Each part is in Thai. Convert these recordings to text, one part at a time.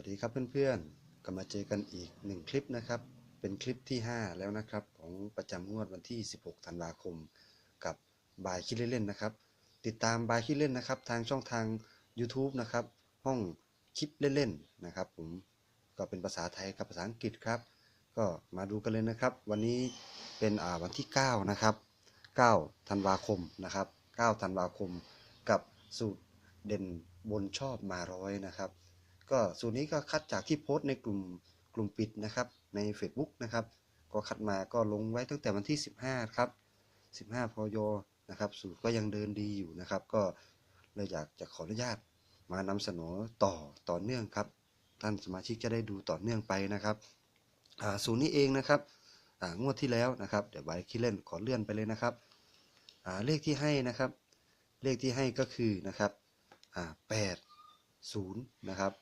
วัสดีครับเพื่อนๆ ก็มาเจอกันอีกหนึ่งคลิปนะครับ เป็นคลิปที่ 5 แล้วนะครับ ของประจำงวดวันที่ 16 ธันวาคม กับบายคิดเล่นๆนะครับ ติดตามบายคิดเล่นนะครับ ทางช่องทาง YouTube นะครับ ห้องคิดเล่นๆนะครับ ผมก็เป็นภาษาไทยกับภาษาอังกฤษครับ ก็มาดูกันเลยนะครับ วันนี้เป็นอ่าวันที่ 9 นะครับ 9 ธันวาคมนะครับ 9 ธันวาคม กับสูตรเด่นบนชอบมาร้อยนะครับ ก็สูตรนี้ก็คัดจากที่โพสต์ในกลุ่มกลุ่มปิดนะครับใน Facebook นะครับ ก็คัดมาก็ลงไว้ตั้งแต่วันที่ 15ครับ15พยนะครับสูตรก็ยังเดินดีอยู่นะครับ ก็เลยอยากจะขออนุญาตมานำเสนอต่อต่อเนื่องครับ ท่านสมาชิกจะได้ดูต่อเนื่องไปนะครับสูตรนี้เองนะครับงวดที่แล้วนะครับ เดี๋ยวใบคิดเล่นขอเลื่อนไปเลยนะครับเลขที่ให้นะครับ เลขที่ให้ก็คือนะครับอ่า8 0นะครับ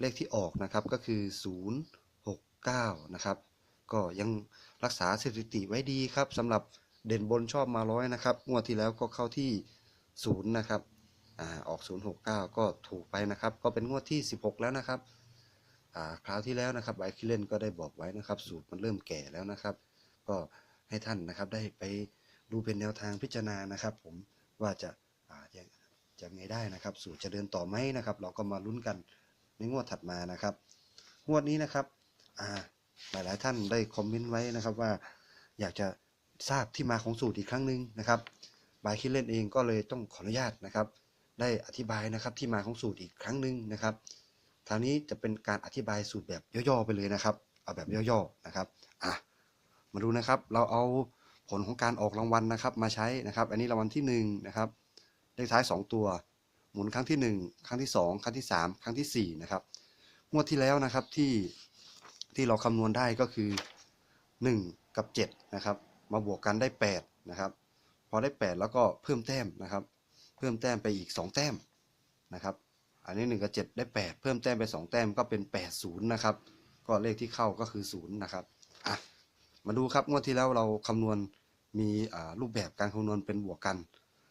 เลขที่ออกนะครับก็คือ 069 นะครับ ก็ยังรักษาสถิติไว้ดีครับสำหรับเด่นบนชอบมาร้อยนะครับงวดที่แล้วก็เข้าที่ 0 นะครับอ่าออก 069 ก็ถูกไปนะครับ ก็เป็นงวดที่ 16 แล้วนะครับอ่าคราวที่แล้วนะครับไบคิเลนก็ได้บอกไว้นะครับ สูตรมันเริ่มแก่แล้วนะครับ ก็ให้ท่านนะครับได้ไปดูเป็นแนวทางพิจารณานะครับ ผมว่าจะอ่าจะจะไงได้นะครับ สูตรจะเดินต่อไหมนะครับ เราก็มาลุ้นกัน ในงวดถัดมานะครับ งวดนี้นะครับอ่ายหลายท่านได้คอมเมนต์ไว้นะครับว่าอยากจะทราบที่มาของสูตรอีกครั้งหนึ่งนะครับบายคิดเล่นเองก็เลยต้องขออนุญาตนะครับ ได้อธิบายนะครับที่มาของสูตรอีกครั้งหนึ่งนะครับคราวนี้จะเป็นการอธิบายสูตรแบบย่อๆไปเลยนะครับ เอาแบบย่อๆนะครับอะมาดูนะครับ เราเอาผลของการออกรางวัลนะครับ มาใช้นะครับ อันนี้รางวัลที่หนึ่งนะครับเลขท้ายสองตัว หมุนครั้งที่หนึ่งครั้งที่สองครั้งที่สามครั้งที่สี่นะครับ งวดที่แล้วนะครับที่ที่เราคำนวณได้ก็คือหนึ่งกับเจ็ดนะครับ มาบวกกันได้แปดนะครับ พอได้แปดแล้วก็เพิ่มแต้มนะครับ เพิ่มแต้มไปอีก 2 แต้มนะครับ อันนี้ 1 กับ 7 ได้ 8 เพิ่มแต้มไป 2 แต้มก็เป็น 8 0 นะครับ ก็เลขที่เข้าก็คือ 0 นะครับอะมาดูครับงวดที่แล้วเราคำนวณมีรูปแบบการคำนวณเป็นบวกกัน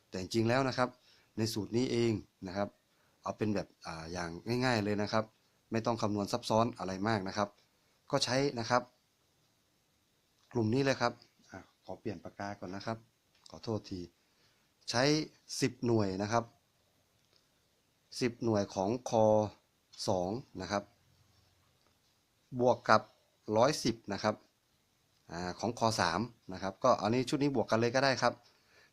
แต่จริงๆแล้วนะครับ ในสูตรนี้เองนะครับ เอาเป็นแบบออย่างง่าย ๆเลยนะครับ ไม่ต้องคำนวณซับซ้อนอะไรมากนะครับ ก็ใช้นะครับ กลุ่มนี้เลยครับอขอเปลี่ยนปากกาก่อนนะครับ ขอโทษที ใช้ 10 หน่วยนะครับ 10 หน่วยของคอ2นะครับ บวกกับ 110 นะครับอของคอ3นะครับ ก็อันนี้ชุดนี้บวกกันเลยก็ได้ครับ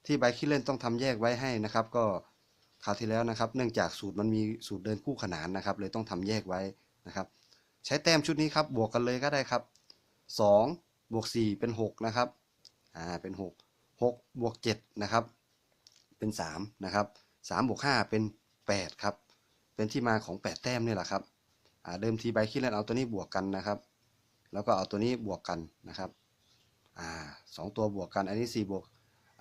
ที่ใบคิดเล่นต้องทำแยกไว้ให้นะครับ ก็ คราวที่แล้วนะครับ เนื่องจากสูตรมันมีสูตรเดินคู่ขนานนะครับ เลยต้องทำแยกไว้นะครับ ใช้แต้มชุดนี้ครับบวกกันเลยก็ได้ครับ 2 บวก 4 เป็น 6 นะครับอ่าเป็น 6 6 บวก 7 นะครับ เป็น 3 นะครับ 3 บวก 5 เป็น 8 ครับ เป็นที่มาของ 8 แต้มนี่แหละครับอ่าเดิมทีใบคิดเล่นเอาตัวนี้บวกกันนะครับ แล้วก็เอาตัวนี้บวกกันนะครับอ่าสองตัวบวกกันอันนี้ 4 บวก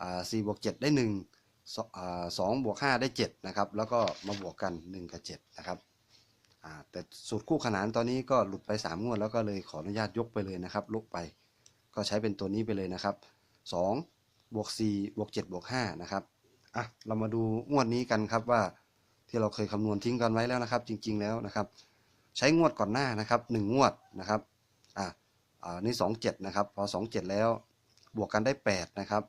อ่า4บวก 7 ได้ 1 สอ่า2บวก5ได้7นะครับ แล้วก็มาบวกกัน1กับ7นะครับแต่สูตรคู่ขนานตอนนี้ก็หลุดไป3งวดแล้วก็เลยขออนุญาตยกไปเลยนะครับลุกไป ก็ใช้เป็นตัวนี้ไปเลยนะครับ2บวก4บวก7บวก5นะครับอะเรามาดูงวดนี้กันครับว่าที่เราเคยคำนวณทิ้งกันไว้แล้วนะครับ จริง ๆแล้วนะครับ ใช้งวดก่อนหน้านะครับ1งวดนะครับอะอ่านี่27นะครับ พอ27แล้วบวกกันได้8นะครับ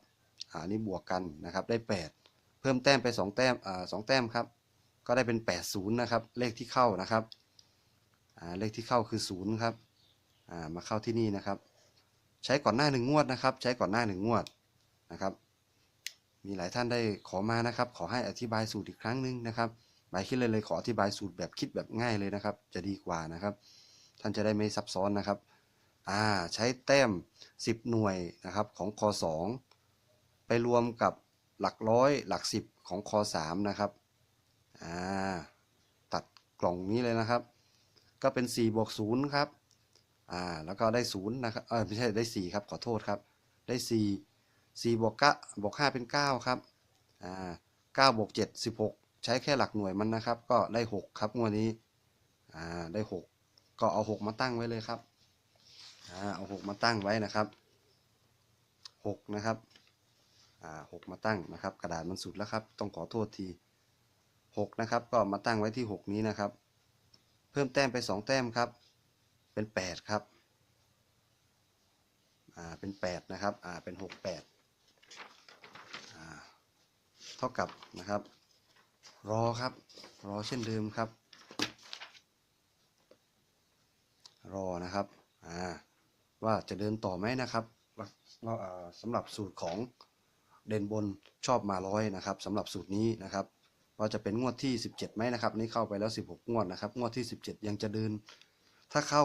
อ่านี่บวกกันนะครับได้ 8 เพิ่มแต้มไป 2 แต้มอ่า2แต้มครับก็ได้เป็น 80 นะครับ เลขที่เข้านะครับอ่าเลขที่เข้าคือ 0 ครับอ่ามาเข้าที่นี่นะครับ ใช้ก่อนหน้าหนึ่งงวดนะครับ ใช้ก่อนหน้าหนึ่งงวดนะครับ มีหลายท่านได้ขอมานะครับ ขอให้อธิบายสูตรอีกครั้งหนึ่งนะครับหมายคิดเลยเลยขออธิบายสูตรแบบคิดแบบง่ายเลยนะครับ จะดีกว่านะครับ ท่านจะได้ไม่ซับซ้อนนะครับอ่าใช้แต้ม 10 หน่วยนะครับของคอ2 ไปรวมกับหลักร้อยหลัก10ของคอ3นะครับอ่าตัดกล่องนี้เลยนะครับ ก็เป็น4บวก0ครับอ่าแล้วก็ได้ศูนย์นะครับเออไม่ใช่ได้สี่ครับขอโทษครับ ได้สี่สี่บวกก้าบวกห้าเป็นเก้าครับอ่าเก้าบวกเจ็ดสิบหกใช้แค่หลักหน่วยมันนะครับ ก็ได้หกครับงวดนี้อ่าได้หกก็เอาหกมาตั้งไว้เลยครับอ่าเอาหกมาตั้งไว้นะครับหกนะครับ หกมาตั้งนะครับ กระดาษมันสุดแล้วครับ ต้องขอโทษทีหกนะครับ ก็มาตั้งไว้ที่หกนี้นะครับ เพิ่มแต้มไปสองแต้มครับ เป็นแปดครับอ่าเป็นแปดนะครับอ่าเป็นหกแปดอ่าเท่ากับนะครับ รอครับ รอเช่นเดิมครับ รอนะครับอ่าว่าจะเดินต่อไหมนะครับเราสำหรับสูตรของ เด่นบนชอบมาร้อยนะครับสำหรับสูตรนี้นะครับว่าจะเป็นงวดที่ 17ไหมนะครับ นี่เข้าไปแล้ว 16 งวดนะครับ งวดที่ 17 ยังจะเดิน ถ้าเข้า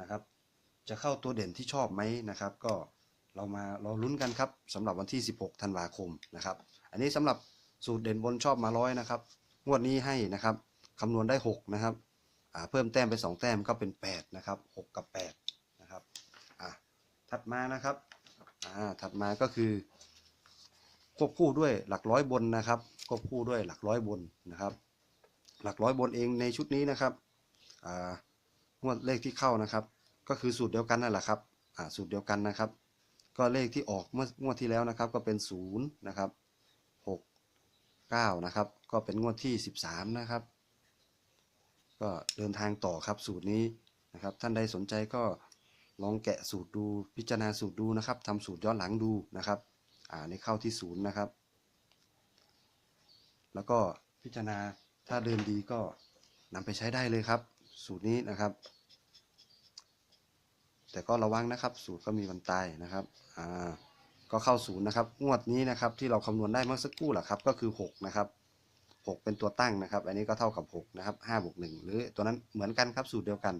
นะครับ จะเข้าตัวเด่นที่ชอบไหมนะครับ ก็เรามาเราลุ้นกันครับสำหรับวันที่ 16 ธันวาคมนะครับ อันนี้สำหรับสูตรเด่นบนชอบมาร้อยนะครับ งวดนี้ให้นะครับคำนวณได้ 6 นะครับเพิ่มแต้มไป 2 แต้มก็เป็น 8 นะครับ 6 กับ 8 นะครับถัดมานะครับถัดมาก็คือ ควบคู่ด้วยหลักร้อยบนนะครับ ควบคู่ด้วยหลักร้อยบนนะครับ หลักร้อยบนเองในชุดนี้นะครับงวดเลขที่เข้านะครับ ก็คือสูตรเดียวกันนั่นแหละครับสูตรเดียวกันนะครับ ก็เลขที่ออกเมื่องวดที่แล้วนะครับ ก็เป็นศูนย์นะครับหกเก้านะครับ ก็เป็นงวดที่สิบสามนะครับ ก็เดินทางต่อครับสูตรนี้นะครับ ท่านใดสนใจก็ลองแกะสูตรดูพิจารณาสูตรดูนะครับทำสูตรย้อนหลังดูนะครับ อ่าในเข้าที่ศูนย์นะครับ แล้วก็พิจารณาถ้าเดินดีก็นำไปใช้ได้เลยครับ สูตรนี้นะครับ แต่ก็ระวังนะครับ สูตรก็มีวันตายนะครับอ่าก็เข้าศูนย์นะครับ งวดนี้นะครับที่เราคำนวณได้เมื่อสักครู่แหละครับ ก็คือ 6 นะครับ 6 เป็นตัวตั้งนะครับ อันนี้ก็เท่ากับ 6 นะครับ5บวก1หรือตัวนั้นเหมือนกันครับสูตรเดียวกัน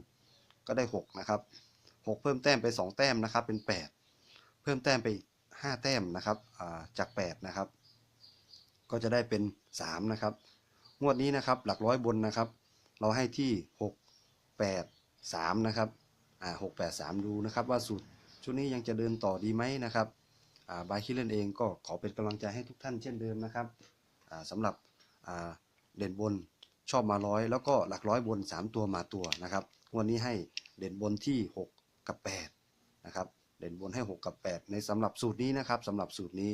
ก็ได้ 6 นะครับ 6 เพิ่มแต้มไป 2 แต้มนะครับ เป็น 8 เพิ่มแต้มไปอีก 5 แต้มนะครับอ่าจาก 8 นะครับ ก็จะได้เป็น 3 นะครับ งวดนี้นะครับหลักร้อยบนนะครับ เราให้ที่ 6 8 3 นะครับอ่า6 8 3ดูนะครับว่าสูตรชุดนี้ยังจะเดินต่อดีไหมนะครับอ่าบายคิดเล่นเองก็ขอเป็นกำลังใจให้ทุกท่านเช่นเดิมนะครับอ่าสำหรับอ่าเด่นบนชอบมาร้อยแล้วก็หลักร้อยบน 3 ตัวมาตัวนะครับงวดนี้ให้เด่นบนที่ 6 กับ 8 นบนบนให้6กับ8 ในสำหรับสูตรนี้นะครับสำหรับสูตรนี้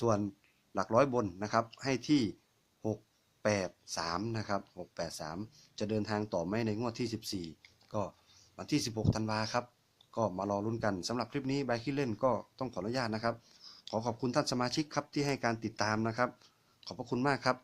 ส่วนหลักร้อยบนนะครับให้ที่ 6 8 3นะครับ6 8 3 จะเดินทางต่อไหมในงวดที่ 14 ก็วันที่ 16ธันวาครับก็มารอลุ้นกันสำหรับคลิปนี้บายคิดเล่นก็ต้องขออนุญาตนะครับ ขอขอบคุณท่านสมาชิกครับที่ให้การติดตามนะครับ ขอบพระคุณมากครับ